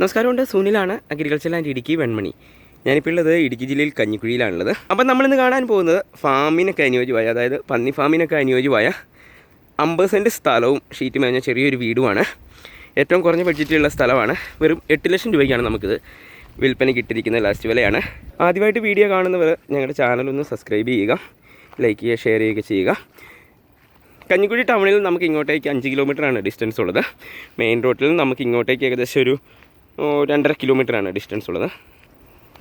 നമസ്കാരമുണ്ട്. സുനിലാണ് agriculture and Idukki Venmani. ഞാനിപ്പോൾ ഉള്ളത് ഇടുക്കി ജില്ലയിൽ കഞ്ഞിക്കുഴിയിലാണുള്ളത്. അപ്പം നമ്മളിന്ന് കാണാൻ പോകുന്നത് ഫാമിനൊക്കെ അനുയോജ്യമായ അതായത് പന്നി ഫാമിനൊക്കെ അനുയോജ്യമായ അമ്പത് സെന്റ് സ്ഥലവും ഷീറ്റ് മേഞ്ഞ ചെറിയൊരു വീടുമാണ്. ഏറ്റവും കുറഞ്ഞ ബഡ്ജറ്റിലുള്ള സ്ഥലമാണ്. വെറും എട്ട് ലക്ഷം രൂപയ്ക്കാണ് നമുക്കിത് വിൽപ്പനയ്ക്ക് ഇട്ടിരിക്കുന്ന ലാസ്റ്റ് വിലയാണ്. ആദ്യമായിട്ട് വീഡിയോ കാണുന്നവർ ഞങ്ങളുടെ ചാനലൊന്ന് സബ്സ്ക്രൈബ് ചെയ്യുക ലൈക്ക് ചെയ്യുക ഷെയർ ചെയ്യുക ചെയ്യുക. കഞ്ഞിക്കുഴി ടൗണിൽ നമുക്ക് ഇങ്ങോട്ടേക്ക് അഞ്ച് കിലോമീറ്ററാണ് ഡിസ്റ്റൻസ് ഉള്ളത്. മെയിൻ റോഡിൽ നമുക്ക് ഇങ്ങോട്ടേക്ക് ഏകദേശം ഒരു രണ്ടര കിലോമീറ്ററാണ് ഡിസ്റ്റൻസ് ഉള്ളത്.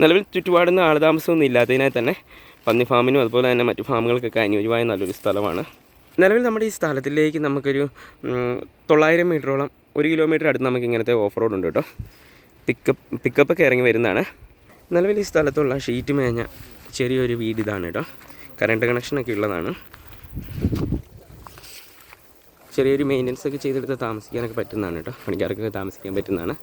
നിലവിൽ ചുറ്റുപാടുന്ന ആളുതാമസമൊന്നും ഇല്ലാത്തതിനാൽ തന്നെ പന്നി ഫാമിനും അതുപോലെ തന്നെ മറ്റു ഫാമുകൾക്കൊക്കെ അനുയോജ്യമായ നല്ലൊരു സ്ഥലമാണ്. നിലവിൽ നമ്മുടെ ഈ സ്ഥലത്തിലേക്ക് നമുക്കൊരു തൊള്ളായിരം മീറ്ററോളം ഒരു കിലോമീറ്റർ അടുത്ത് നമുക്ക് ഇങ്ങനത്തെ ഓഫ് റോഡ് ഉണ്ട് കേട്ടോ. പിക്കപ്പ് പിക്കപ്പൊക്കെ ഇറങ്ങി വരുന്നതാണ്. നിലവിൽ ഈ സ്ഥലത്തുള്ള ഷീറ്റ് മേഞ്ഞ ചെറിയൊരു വീട് ഇതാണ് കേട്ടോ. കറണ്ട് കണക്ഷനൊക്കെ ഉള്ളതാണ്. ചെറിയൊരു മെയിന്റനൻസ് ഒക്കെ ചെയ്തെടുത്ത് താമസിക്കാനൊക്കെ പറ്റുന്നതാണ് കേട്ടോ. പണിക്കാർക്കൊക്കെ താമസിക്കാൻ പറ്റുന്നതാണ്.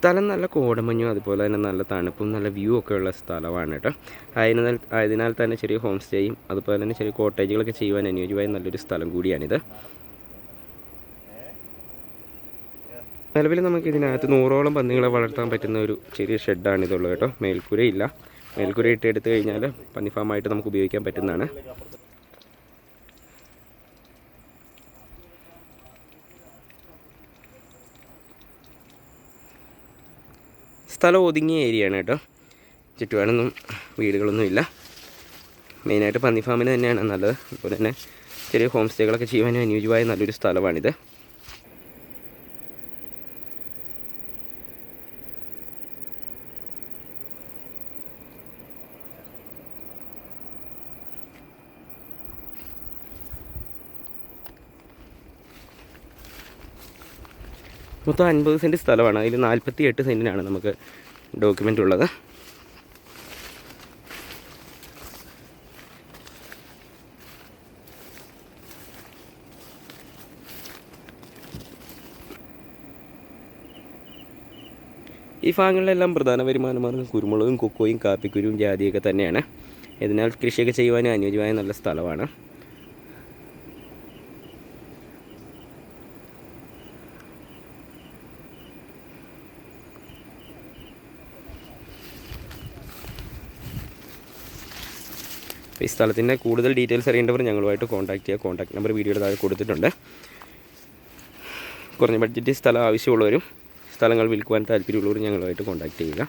സ്ഥലം നല്ല കോടമഞ്ഞും അതുപോലെ തന്നെ നല്ല തണുപ്പും നല്ല വ്യൂ ഒക്കെ ഉള്ള സ്ഥലമാണ് കേട്ടോ. ആയതിനാൽ ആയതിനാൽ തന്നെ ചെറിയ ഹോം സ്റ്റേയും അതുപോലെ തന്നെ ചെറിയ കോട്ടേജുകളൊക്കെ ചെയ്യുവാൻ അനുയോജ്യമായ നല്ലൊരു സ്ഥലം കൂടിയാണിത്. നിലവിൽ നമുക്ക് ഇതിനകത്ത് നൂറോളം പന്നികളെ വളർത്താൻ പറ്റുന്ന ഒരു ചെറിയ ഷെഡാണ് ഇതുള്ളത് കേട്ടോ. മേൽക്കൂരയില്ല. മേൽക്കൂര ഇട്ട് എടുത്തു കഴിഞ്ഞാൽ പന്നി ഫാമായിട്ട് നമുക്ക് ഉപയോഗിക്കാൻ പറ്റുന്നതാണ്. സ്ഥലം ഒതുങ്ങിയ ഏരിയയാണ് കേട്ടോ. ചുറ്റുപാടൊന്നും വീടുകളൊന്നുമില്ല. മെയിനായിട്ട് പന്നി ഫാമിന് തന്നെയാണ് നല്ലത്. അതുപോലെ തന്നെ ചെറിയ ഹോം സ്റ്റേകളൊക്കെ ചെയ്യുവാനും അനുയോജ്യമായ നല്ലൊരു സ്ഥലമാണിത്. മൊത്തം അൻപത് സെന്റ് സ്ഥലമാണ്. അതിൽ നാൽപ്പത്തി എട്ട് സെന്റിനാണ് നമുക്ക് ഡോക്യുമെന്റ് ഉള്ളത്. ഈ ഭാഗങ്ങളിലെല്ലാം പ്രധാന വരുമാന മാർഗം കുരുമുളകും കൊക്കോയും കാപ്പിക്കുരുവും ജാതിയൊക്കെ തന്നെയാണ്. ഇതിനാൽ കൃഷിയൊക്കെ ചെയ്യുവാനും അനുയോജ്യമായ നല്ല സ്ഥലമാണ്. അപ്പോൾ ഈ സ്ഥലത്തിന്റെ കൂടുതൽ ഡീറ്റെയിൽസ് അറിയേണ്ടവർ ഞങ്ങളുമായിട്ട് കോൺടാക്ട് ചെയ്യുക. കോൺടാക്ട് നമ്പർ വീഡിയോയുടെ താഴെ കൊടുത്തിട്ടുണ്ട്. കുറഞ്ഞ ബഡ്ജറ്റ് സ്ഥലം ആവശ്യമുള്ളവരും സ്ഥലങ്ങൾ വിൽക്കുവാൻ താല്പര്യമുള്ളവരും ഞങ്ങളുമായിട്ട് കോൺടാക്ട് ചെയ്യുക.